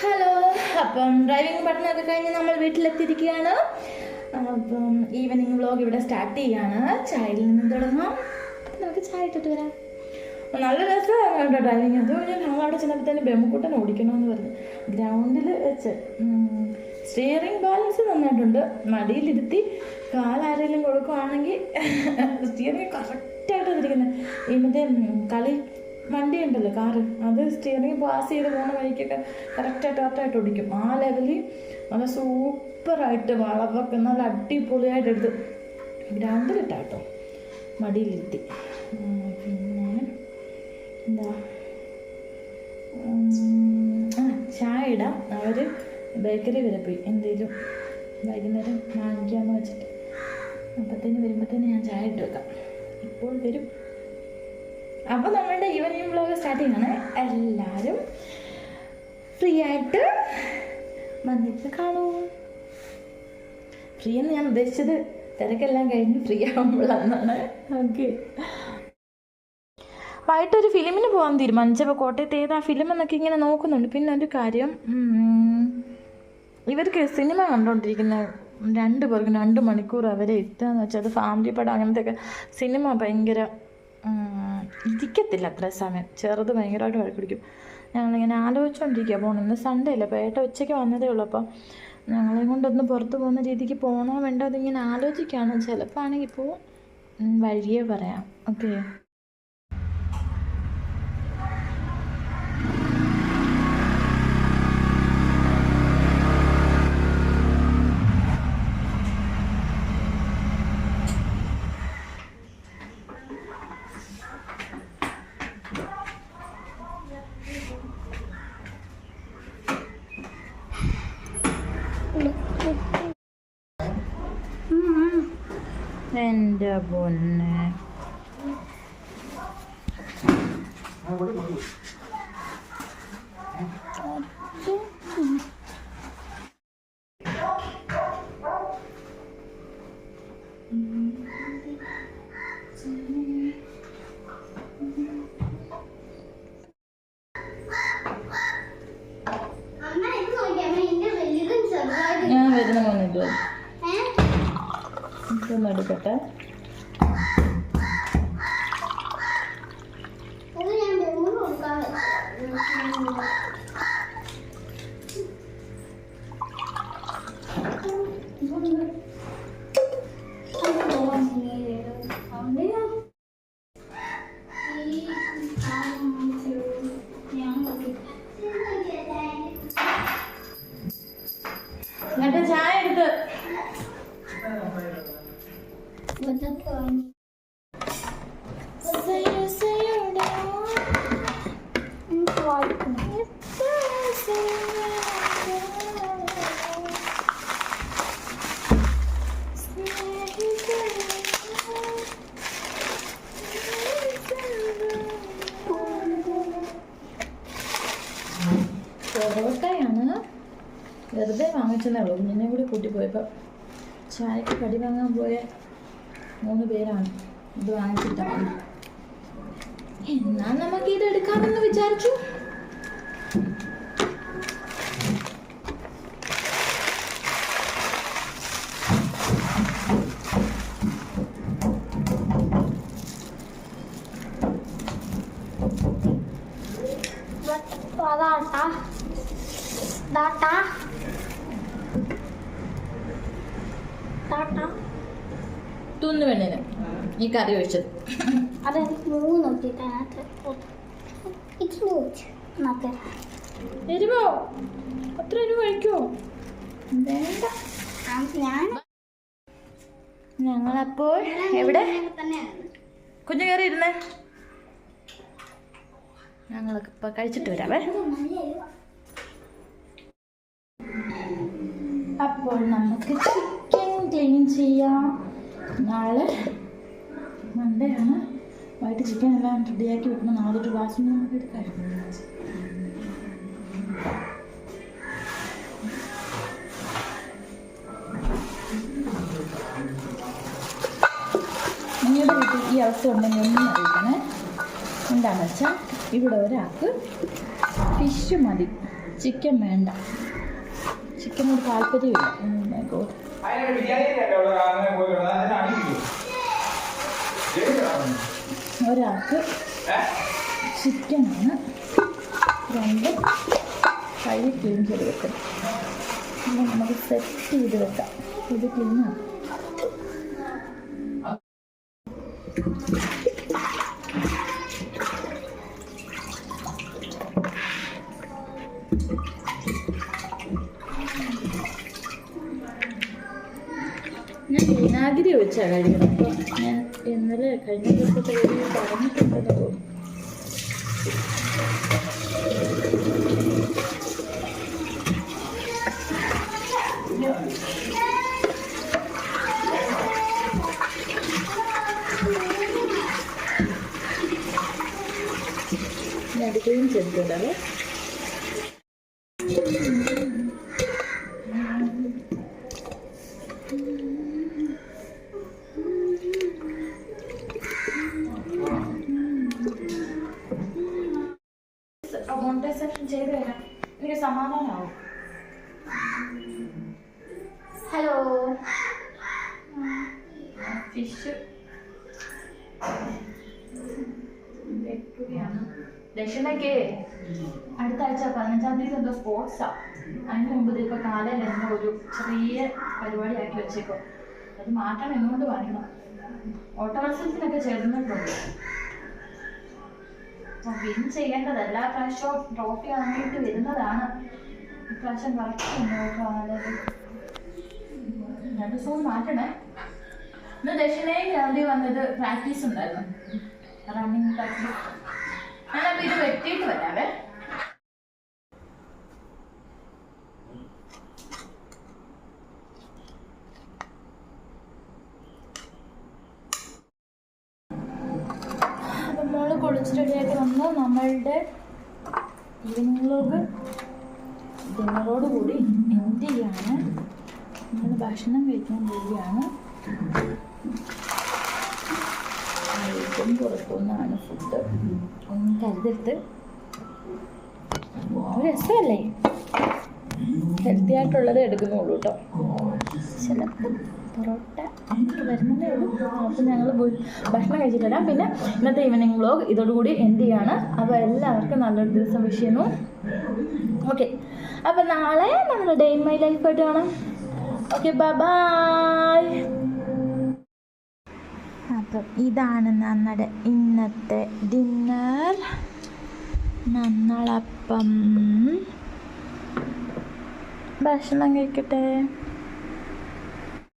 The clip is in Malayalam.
ഹലോ അപ്പം ഡ്രൈവിംഗ് പഠനമൊക്കെ കഴിഞ്ഞ് നമ്മൾ വീട്ടിലെത്തിയിരിക്കുകയാണ്. അപ്പം ഈവനിങ് വ്ലോഗ് ഇവിടെ സ്റ്റാർട്ട് ചെയ്യാണ്. ചായയിൽ നിന്ന് തുടങ്ങാം. നമുക്ക് ചായ ഇട്ടിട്ട് വരാം. നല്ല രസമാണ് കേട്ടോ ഡ്രൈവിങ് അത് ഞാൻ ഞങ്ങൾ അവിടെ തന്നെ ബെമ്മക്കുട്ടൻ ഓടിക്കണമെന്ന് പറഞ്ഞു. ഗ്രൗണ്ടിൽ വെച്ച് സ്റ്റിയറിംഗ് ബാലൻസ് നന്നായിട്ടുണ്ട്. മടിയിലിരുത്തി കാലാരെങ്കിലും കൊടുക്കുവാണെങ്കിൽ സ്റ്റിയറിംഗ് കറക്റ്റായിട്ട് വന്നിരിക്കുന്നത് ഈ കളി വണ്ടി ഉണ്ടല്ലോ കാറ്. അത് സ്റ്റിയറിംഗ് പാസ് ചെയ്ത് പോകുന്ന വഴിക്കൊക്കെ കറക്റ്റായിട്ട് കറക്റ്റായിട്ട് ഓടിക്കും. ആ ലെവലിൽ നല്ല സൂപ്പറായിട്ട് വളവൊക്കെ നല്ല അടിപൊളിയായിട്ട് എടുത്ത് ഗ്രൗണ്ടിലിട്ടാ കേട്ടോ മടിയിലിരുത്തി പിന്നെ എന്താ? ആ ചായ ഇടാം. അവർ ബേക്കറി വരെ പോയി. എന്തെങ്കിലും വൈകുന്നേരം വാങ്ങിക്കാമെന്ന് വെച്ചിട്ട്. അപ്പത്തേന് വരുമ്പോഴത്തേന് ഞാൻ ചായ ഇട്ട് വെക്കാം. ഇപ്പോൾ വരും. അപ്പോൾ നമ്മളുടെ ഈവനിങ് വ്ലോഗ് സ്റ്റാർട്ട് ചെയ്യുന്നതാണ് എല്ലാവരും ഫ്രീ ആയിട്ട് വന്നിട്ട് കാണൂ. ഫ്രീ എന്ന് ഞാൻ ഉദ്ദേശിച്ചത് തിരക്കെല്ലാം കഴിഞ്ഞ് ഫ്രീ ആകുമ്പോഴാണ് ഓക്കെ വൈകിട്ടൊരു ഫിലിമിന് പോകാൻ തീരുമാനിച്ചപ്പോൾ കോട്ടയത്ത് ഏതാ ഫിലിം എന്നൊക്കെ ഇങ്ങനെ നോക്കുന്നുണ്ട്. പിന്നെ ഒരു കാര്യം ഇവർക്ക് സിനിമ കണ്ടുകൊണ്ടിരിക്കുന്ന രണ്ട് പേർക്കും രണ്ട് മണിക്കൂർ അവരെ ഇട്ടാന്ന് വെച്ചാൽ അത് ഫാമിലി പടം അങ്ങനത്തെയൊക്കെ സിനിമ ഭയങ്കര ഇരിക്കത്തില്ല അത്ര സമയം. ചെറുത് ഭയങ്കരമായിട്ട് വഴക്ക് പിടിക്കും. ഞങ്ങളിങ്ങനെ ആലോചിച്ചുകൊണ്ടിരിക്കുക പോകണം ഇന്ന് സൺഡേ അല്ലേ? ഏട്ട ഉച്ചയ്ക്ക് വന്നതേ ഉള്ളൂ. അപ്പം ഞങ്ങളെ കൊണ്ടൊന്ന് പുറത്ത് പോകുന്ന രീതിക്ക് പോകണോ വേണ്ടോ അതിങ്ങനെ ആലോചിക്കുകയാണ്. ചിലപ്പോൾ ആണെങ്കിൽ ഇപ്പോൾ വഴിയേ പറയാം. ഓക്കെ എന്റെ പൊന്നെ ഞാൻ വരുന്ന മോനെ ഏ? ഇതൊന്നും എടുക്കട്ടെ പൊറോട്ടയാണ് വെറുതെ വാങ്ങിച്ചതേ ഉള്ളൂ. നിന്നെ കൂടി കൂട്ടിപ്പോയപ്പോൾ ചായക്ക് കടി വാങ്ങാൻ പോയ മൂന്ന് പേരാണ്. ഇത് വാങ്ങിച്ചിട്ടാണ് എന്നാൽ നമുക്ക് ഇത് എടുക്കാമെന്ന് വിചാരിച്ചു. ദാട്ടാ ദാട്ടാ തുന്നു പെണ്ണിന്. ഈ കറി ഒഴിച്ചത്. അത് മൂന്ന് എരിവോ? അത്ര എരിവ് കഴിക്കോ വേണ്ട. ഞാൻ ഞങ്ങളപ്പോൾ എവിടെ? കുഞ്ഞു കയറി ഇരുന്നേ. ഞങ്ങളൊക്കെ ഇപ്പൊ കഴിച്ചിട്ട് വരാവേ. അപ്പോൾ നമുക്ക് ചിക്കൻ ക്ലീൻ ചെയ്യാം. നാളെ മൺഡേ ആണ്. വൈകിട്ട് ചിക്കൻ എല്ലാം റെഡിയാക്കി വെക്കുമ്പോൾ നാളെ ഒരു നമുക്ക് എടുക്കാം നിങ്ങളുടെ വീട്ടിൽ ഈ അവസ്ഥ ഉണ്ടെങ്കിൽ ഒന്നും അറിയിക്കണേ. എന്താണെന്ന് വെച്ചാൽ ഇവിടെ ഒരാൾക്ക് ഫിഷ് മതി. ചിക്കൻ വേണ്ട. ചിക്കനോട് താല്പര്യമില്ല. ഒരാൾക്ക്? ചിക്കനാണ്. രണ്ട് കഴുകി ക്ലീൻ ചെയ്ത് വെക്കണം പിന്നെ നമുക്ക് സെറ്റ് ചെയ്ത് വെക്കാം. ഇത് ക്ലീനാണ് ഞാൻ വിനാഗിരി ഒഴിച്ചാണ് കഴിക്കുന്നത് അപ്പോൾ ഞാൻ ഇന്നലെ കഴിഞ്ഞ വീഡിയോ പറഞ്ഞിട്ടുണ്ടെന്ന് തോന്നുന്നു ഞാൻ എടുക്കുകയും ചെയ്തിട്ടുണ്ടല്ലേ. ഹലോ ഫിഷ് ദക്ഷിണയ്ക്ക് അടുത്ത ആഴ്ച പതിനഞ്ചാം തീയതി എന്തോ സ്പോർട്സാ അതിന് മുമ്പ് ഇപ്പൊ കാലയിൽ എന്തോ ഒരു ചെറിയ പരിപാടി ആക്കി വെച്ചേക്കോ അത് മാറ്റണം എന്നുകൊണ്ട് പറയണം ഓട്ടോമത്സരത്തിനൊക്കെ ചേർന്നിട്ടുണ്ട്. വിൻ ചെയ്യേണ്ടത് എല്ലാ പ്രാവശ്യവും ട്രോഫി വാങ്ങിയിട്ട് വരുന്നതാണ്. ഇപ്രാവശ്യം കറക്റ്റ് നോക്കാതെ രണ്ട് ദിവസവും മാറ്റണേ. ഇന്ന് ദക്ഷിണയും ഗാന്ധി വന്നത് പ്രാക്ടീസ് ഉണ്ടായിരുന്നു. റണ്ണിങ് പ്രാക്ടീസ് ഞാനപ്പോൾ ഇത് വെട്ടിയിട്ട് വരാവേ. മോൾ കുളിച്ച് വന്ന്. നമ്മളുടെ ഈവനിങ് വ്ലോഗ് കൂടി എൻഡ് ചെയ്യാണ്. നമ്മൾ ഭക്ഷണം കഴിക്കാൻ പോവുകയാണ് പുറത്തുനിന്നാണ് ഫുഡ് ഒന്നും കരുതരുത്. രസമല്ലേ? ഹെൽത്തി ആയിട്ടുള്ളത് എടുക്കുന്നുള്ളൂ കേട്ടോ ചിലപ്പോൾ പൊറോട്ട വരുന്നതേ ഉള്ളൂ. അപ്പോൾ ഞങ്ങൾ ഭക്ഷണം കഴിച്ചിട്ടില്ല പിന്നെ ഇന്നത്തെ ഈവനിങ് വ്ളോഗ് ഇതോടുകൂടി എൻഡ് ചെയ്യാണ്. അപ്പോൾ എല്ലാവർക്കും നല്ലൊരു ദിവസം വിഷ് ചെയ്യുന്നു. ഓക്കെ അപ്പോൾ നാളെ നമ്മൾ ഡേ ഇൻ മൈ ലൈഫായിട്ട് കാണാം. ഓക്കെ ബൈ അപ്പം ഇതാണ് നമ്മുടെ ഇന്നത്തെ ഡിന്നർ. നന്നളപ്പം. ഭക്ഷണം കഴിക്കട്ടെ.